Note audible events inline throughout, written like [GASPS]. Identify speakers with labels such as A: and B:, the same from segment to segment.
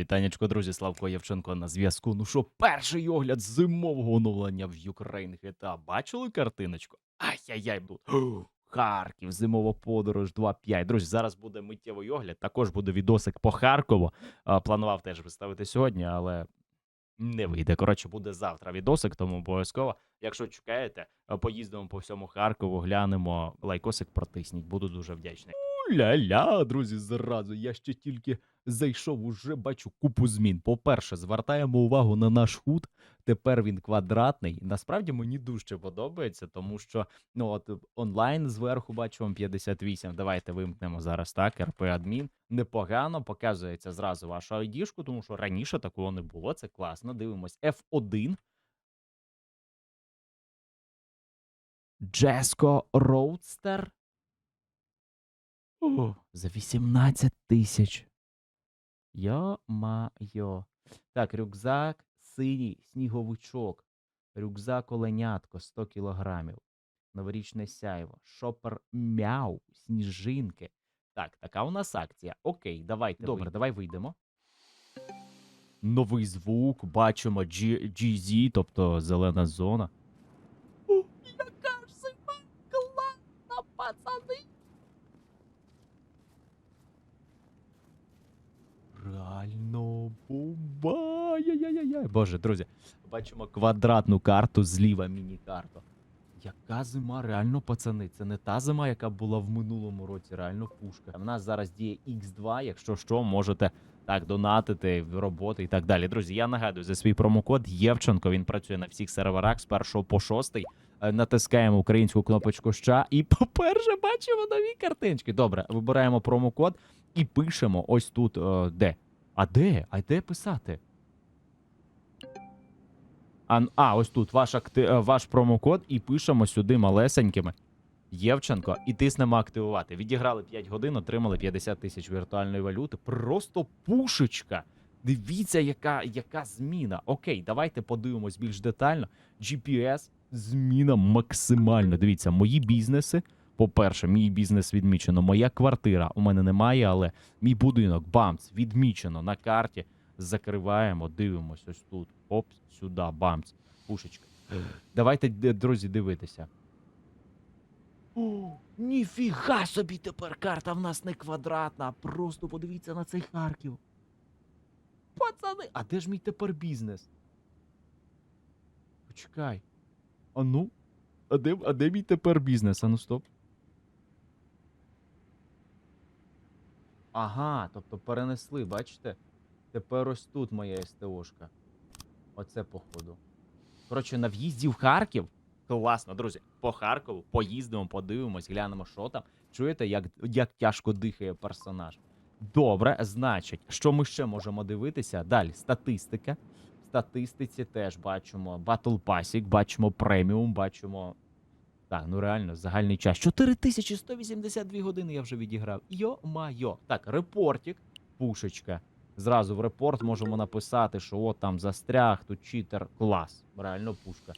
A: Вітанечко, друзі, Славко Євченко на зв'язку. Ну що, перший огляд зимового оновлення в Ukraine GTA. Бачили картиночку? Ай-яй-яй, тут. [GASPS] Харків, зимова подорож 2.5. Друзі, зараз буде миттєвий огляд. Також буде відосик по Харкову. Планував теж виставити сьогодні, але не вийде. Коротше, буде завтра відосик, тому обов'язково. Якщо чекаєте, поїздимо по всьому Харкову, глянемо, лайкосик протисніть. Буду дуже вдячний. Ля-ля, друзі, зразу. Я ще тільки зайшов, уже бачу купу змін. По-перше, звертаємо увагу на наш худ. Тепер він квадратний. Насправді мені дуже подобається, тому що ну от онлайн зверху бачимо 58. Давайте вимкнемо зараз так. РП адмін. Непогано показується зразу вашу айдішку, тому що раніше такого не було. Це класно. Дивимось F1. Джеско Роудстер. О, за 18 тисяч. Йо-майо. Так, рюкзак синій, сніговичок. Рюкзак оленятко 100 кілограмів. Новорічне сяйво. Шопер мяу, сніжинки. Так, така у нас акція. Окей, давайте. Добре, давай вийдемо. Новий звук, бачимо G- GZ, тобто зелена зона. Реально бомба! Яй-яй-яй. Боже, друзі, бачимо квадратну карту, зліва міні-карту. Яка зима, реально, пацани, це не та зима, яка була в минулому році, реально пушка. В нас зараз діє X2, якщо що, можете так донатити роботи і так далі. Друзі, я нагадую за свій промокод Євченко. Він працює на всіх серверах з 1 по 6. Е, Натискаємо українську кнопочку «Ща» і, [LAUGHS] по-перше, бачимо нові картиночки. Добре, вибираємо промокод і пишемо ось тут е, де. А де? А де писати? А, а ось тут ваш, акти... е, ваш промокод і пишемо сюди малесенькими. Євченко, і тиснемо активувати. Відіграли 5 годин, отримали 50 тисяч віртуальної валюти. Просто пушечка. Дивіться, яка, яка зміна. Окей, давайте подивимось більш детально. GPS, зміна максимально. Дивіться, мої бізнеси. По-перше, мій бізнес відмічено. Моя квартира у мене немає, але мій будинок, бамц, відмічено на карті. Закриваємо, дивимось ось тут. Оп, сюди, бамц. Пушечка. Давайте, друзі, дивитися. О, ніфіга собі тепер карта в нас не квадратна. Просто подивіться на цей Харків. Пацани, а де ж мій тепер бізнес? Почекай. А ну? А де, а де мій тепер бізнес? А ну стоп. Ага, тобто перенесли, бачите? Тепер ось тут моя СТОшка. Оце походу. Коротше, на в'їзді в Харків. Класно, друзі. По Харкову поїздимо, подивимось, глянемо, що там. Чуєте, як, як тяжко дихає персонаж. Добре, значить, що ми ще можемо дивитися? Далі, статистика. В статистиці теж бачимо Battle Pass, бачимо преміум, бачимо. Так, ну реально, загальний час. 4182 години я вже відіграв. Йо-майо. Так, репортик, пушечка. Зразу в репорт можемо написати, що от там застряг, тут читер, клас. Реально пушка.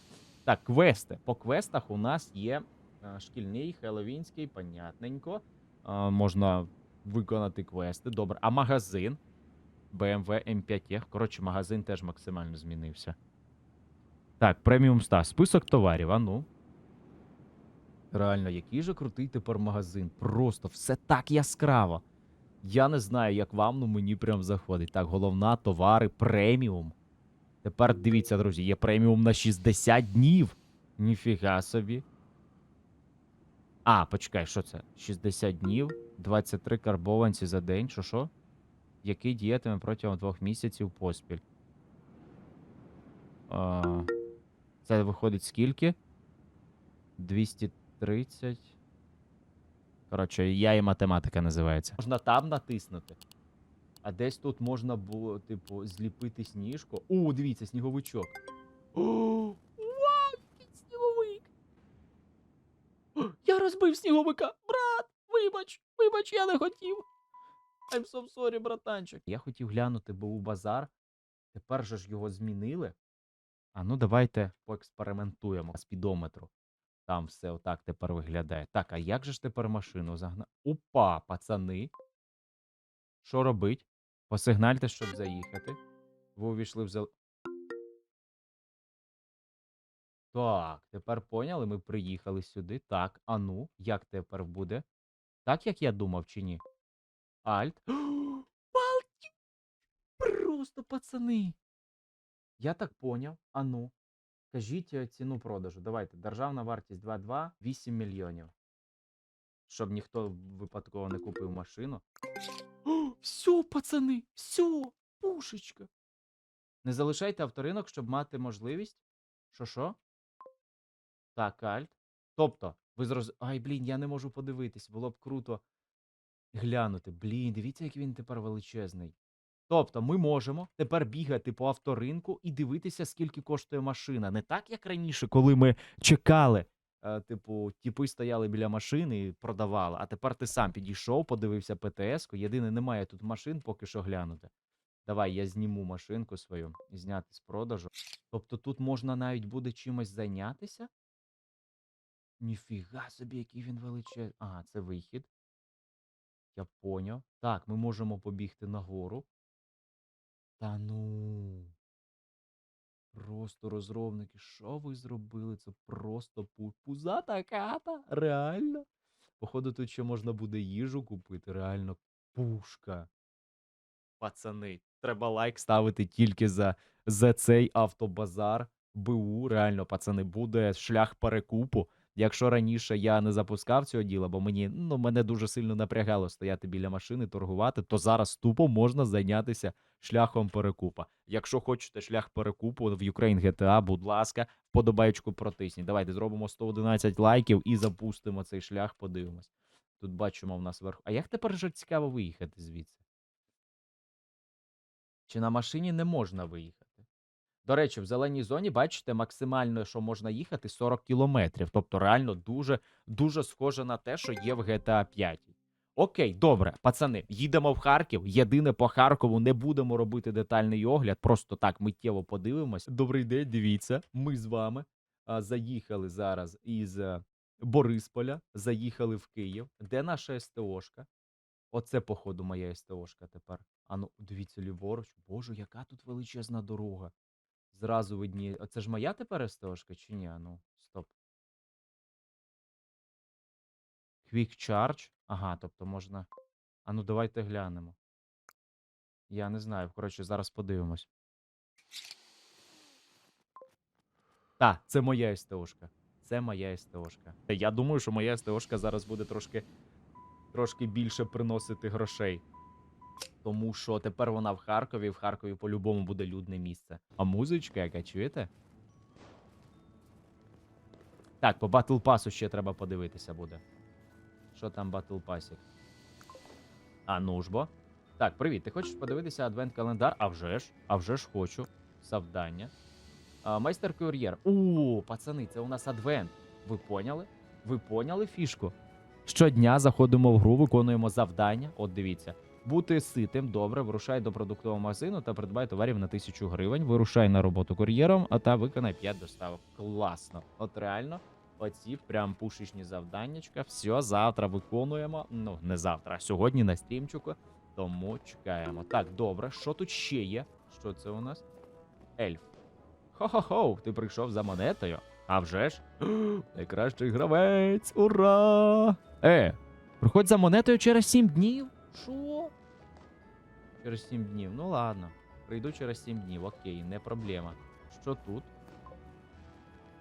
A: Так, квести. По квестах у нас є е, шкільний, хеловінський, понятненько. Е, можна виконати квести. Добре. А магазин? BMW M5F. Коротше, магазин теж максимально змінився. Так, преміум став. Список товарів, а ну. Реально, який же крутий тепер магазин. Просто все так яскраво. Я не знаю, як вам, ну мені прям заходить. Так, головна товари преміум. Тепер дивіться, друзі, є преміум на 60 днів. Ніфіга собі. А, почекай, що це? 60 днів, 23 карбованці за день, що що? Який діятиме протягом двох місяців поспіль. А, це виходить скільки? 230. Коротше, я і математика називається. Можна там натиснути. А десь тут можна було, типу, зліпити сніжку. О, дивіться, сніговичок. [GASPS] Вау, сніговик. [GASPS] Я розбив сніговика. Брат, вибач, вибач, я не хотів. I'm so sorry, братанчик. Я хотів глянути, бо у базар. Тепер же ж його змінили. А ну давайте поекспериментуємо спідометру. Там все отак тепер виглядає. Так, а як же ж тепер машину загнати? Опа, пацани. Що робить? Посигнальте, щоб заїхати. Ви увійшли в зел... Так, тепер поняли, ми приїхали сюди. Так, а ну, як тепер буде? Так, як я думав, чи ні? Альт. [GASPS] Просто пацани. Я так поняв. А ну. Кажіть е, ціну продажу. Давайте. Державна вартість 2,2, 8 мільйонів. Щоб ніхто випадково не купив машину. [GASPS] Все, пацани, все, пушечка. Не залишайте авторинок, щоб мати можливість. Що що? Так, альт. Тобто, ви зроз... Ай, блін, я не можу подивитись. Було б круто глянути. Блін, дивіться, який він тепер величезний. Тобто, ми можемо тепер бігати по авторинку і дивитися, скільки коштує машина. Не так, як раніше, коли ми чекали. Е, типу, тіпи стояли біля машини і продавали, а тепер ти сам підійшов, подивився ПТС-ку. Єдине, немає тут машин, поки що глянути. Давай, я зніму машинку свою і зняти з продажу. Тобто тут можна навіть буде чимось зайнятися? Ніфіга собі, який він величезний. Ага, це вихід. Я поняв. Так, ми можемо побігти нагору. Та ну. Просто розробники, що ви зробили? Це просто пу- пузата хата. Реально. Походу, тут ще можна буде їжу купити. Реально пушка. Пацани, треба лайк ставити тільки за, за цей автобазар. БУ, реально, пацани, буде шлях перекупу. Якщо раніше я не запускав цього діла, бо мені ну мене дуже сильно напрягало стояти біля машини, торгувати, то зараз тупо можна зайнятися шляхом перекупа. Якщо хочете шлях перекупу в Ukraine GTA, будь ласка, вподобаєчку протисніть. Давайте зробимо 111 лайків і запустимо цей шлях, подивимось. Тут бачимо в нас вверху. А як тепер же цікаво виїхати звідси? Чи на машині не можна виїхати? До речі, в зеленій зоні, бачите, максимально, що можна їхати, 40 кілометрів. Тобто, реально дуже, дуже схоже на те, що є в GTA 5. Окей, добре, пацани, їдемо в Харків. Єдине по Харкову не будемо робити детальний огляд. Просто так миттєво подивимось. Добрий день, дивіться. Ми з вами а, заїхали зараз із е, Борисполя, заїхали в Київ. Де наша СТОшка? Оце, походу, моя СТОшка тепер. Ану, дивіться, ліворуч. Боже, яка тут величезна дорога. Зразу видні. Оце ж моя тепер СТОшка чи ні? Ану, стоп. Quick Charge. Ага, тобто можна. Ану, давайте глянемо. Я не знаю. Коротше, зараз подивимось. Та, це моя СТОшка. Це моя СТОшка. Я думаю, що моя СТОшка зараз буде трошки, трошки більше приносити грошей. Тому що тепер вона в Харкові, в Харкові по-любому буде людне місце. А музичка, яка чуєте? Так, по Battle Pass ще треба подивитися буде. Що там Battle Pass? А ну ж бо. Так, привіт. Ти хочеш подивитися адвент календар? А вже ж, а вже ж хочу. Завдання. Майстер кур'єр. У, пацани, це у нас адвент. Ви поняли? Ви поняли фішку? Щодня заходимо в гру, виконуємо завдання. От дивіться. Бути ситим, добре, вирушай до продуктового магазину та придбай товарів на тисячу гривень. Вирушай на роботу кур'єром, а та виконай 5 доставок. Класно. От реально, оці прям пушечні завданнячка. Все, завтра виконуємо. Ну, не завтра, а сьогодні на стрімчику. Тому чекаємо. Так, добре, що тут ще є? Що це у нас? Ельф. Хо-хо-хо, ти прийшов за монетою. А вже ж? [GASPS] Найкращий гравець! Ура! Е, приходь за монетою через 7 днів? Що? Через 7 днів. Ну ладно. Прийду через 7 днів. Окей, не проблема. Що тут?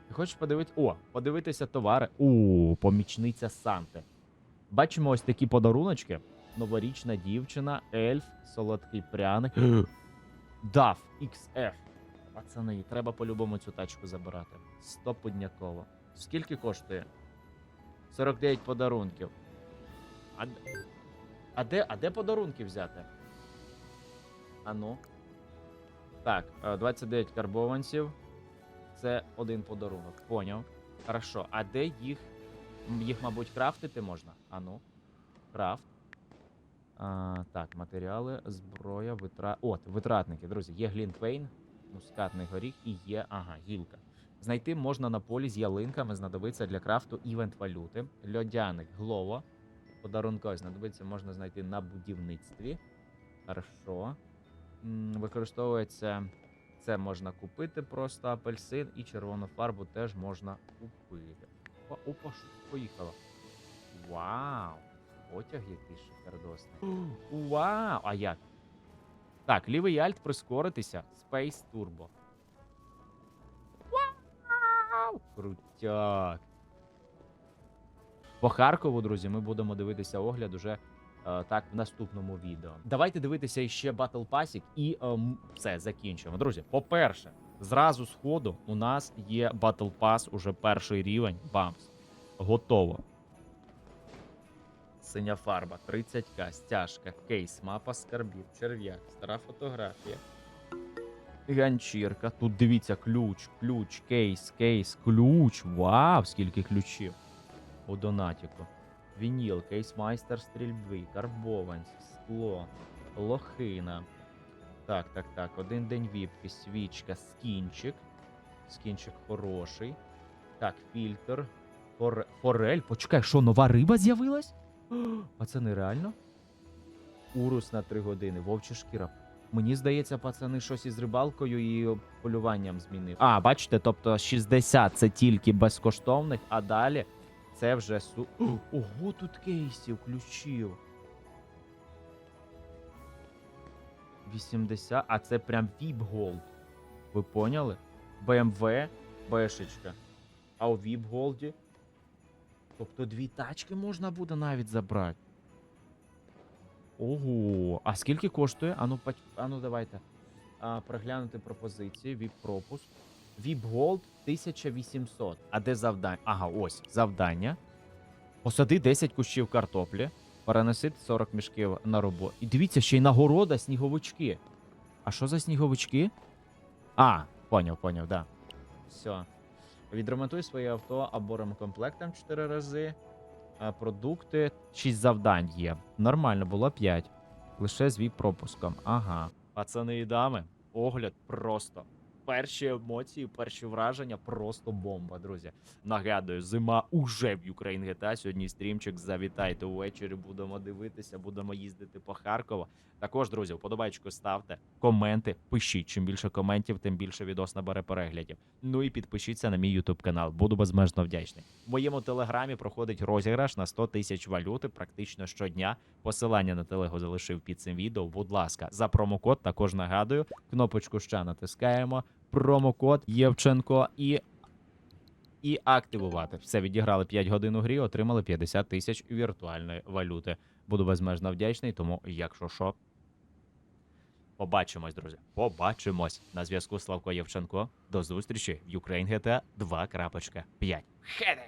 A: Ти хочеш подивитися. О, подивитися товари. О, помічниця Санти. Бачимо ось такі подаруночки. Новорічна дівчина, ельф, солодкий пряник. [GASPS] DAF XF. Пацани, треба по-любому цю тачку забирати. Стопудняково. Скільки коштує? 49 подарунків. А, а де, а де подарунки взяти? А ну. Так, е, 29 карбованців. Це один подарунок. Поняв. Хорошо. А де їх? Їх, мабуть, крафтити можна? А ну. Крафт. А, так, матеріали, зброя, витра... От, витратники, друзі. Є Глінтвейн, мускатний горіх і є. Ага, гілка. Знайти можна на полі з ялинками, знадобиться для крафту івент валюти. Льодяник, глово. Подарунковий знадобиться можна знайти на будівництві. Хорошо. Використовується. Це можна купити просто апельсин і червону фарбу теж можна купити. Опа, опа, що поїхало. Вау! Потяг який шикардосний. [GASPS] Вау! А як? Так, лівий альт прискоритися. Space Turbo. Вау! Крутяк. По Харкову, друзі, ми будемо дивитися огляд уже так в наступному відео. Давайте дивитися ще Battle Pass і ем, все закінчимо. Друзі, по-перше, зразу з ходу у нас є Battle Pass, уже перший рівень. Бамс. Готово. Синя фарба, 30к, стяжка, кейс, мапа скарбів, черв'як, стара фотографія. Ганчірка. Тут дивіться, ключ, ключ, кейс, кейс, ключ. Вау, скільки ключів. У донатіку. Вініл, кейсмайстер стрільби, карбованці, скло, лохина. Так, так, так. Один день віпки, свічка, скінчик. Скінчик хороший. Так, фільтр. Форе... Форель. Почекай, що, нова риба з'явилась? [GASPS] Пацани, реально? Урус на 3 години, вовча шкіра. Мені здається, пацани щось із рибалкою і полюванням змінив. А, бачите, тобто 60 це тільки безкоштовних, а далі це вже су. [GASPS] Ого, тут кейсів, ключів. 80, а це прям VIP Gold. Ви поняли? BMW, Бешечка. А у VIP Gold. Тобто дві тачки можна буде навіть забрати. Ого, а скільки коштує? Ану. Ану давайте. А, проглянути пропозиції, VIP пропуск. VIP Gold 1800. А де завдання? Ага, ось завдання. Посади 10 кущів картоплі. Перенеси 40 мішків на роботу. І дивіться, ще й нагорода сніговички. А що за сніговички? А, поняв, поняв, да. Все. Відремонтуй своє авто або ремкомплектом 4 рази. А, продукти 6 завдань є. Нормально, було 5. Лише з віп пропуском. Ага. Пацани і дами, огляд просто. Перші емоції, перші враження просто бомба, друзі. Нагадую, зима уже в Ukraine GTA. Сьогодні стрімчик. Завітайте увечері. Будемо дивитися, будемо їздити по Харкову. Також, друзі, вподобайку ставте, коменти, пишіть. Чим більше коментів, тим більше відос набере переглядів. Ну і підпишіться на мій YouTube канал. Буду безмежно вдячний. В моєму телеграмі проходить розіграш на 100 тисяч валюти практично щодня. Посилання на телегу залишив під цим відео. Будь ласка, за промокод також нагадую. Кнопочку ще натискаємо. Промокод Євченко і. І активувати. Все відіграли 5 годин у грі, отримали 50 тисяч віртуальної валюти. Буду безмежно вдячний, тому якщо що. Побачимось, друзі. Побачимось. На зв'язку Славко Євченко. До зустрічі в Ukraine GTA 2.5. Хедеш!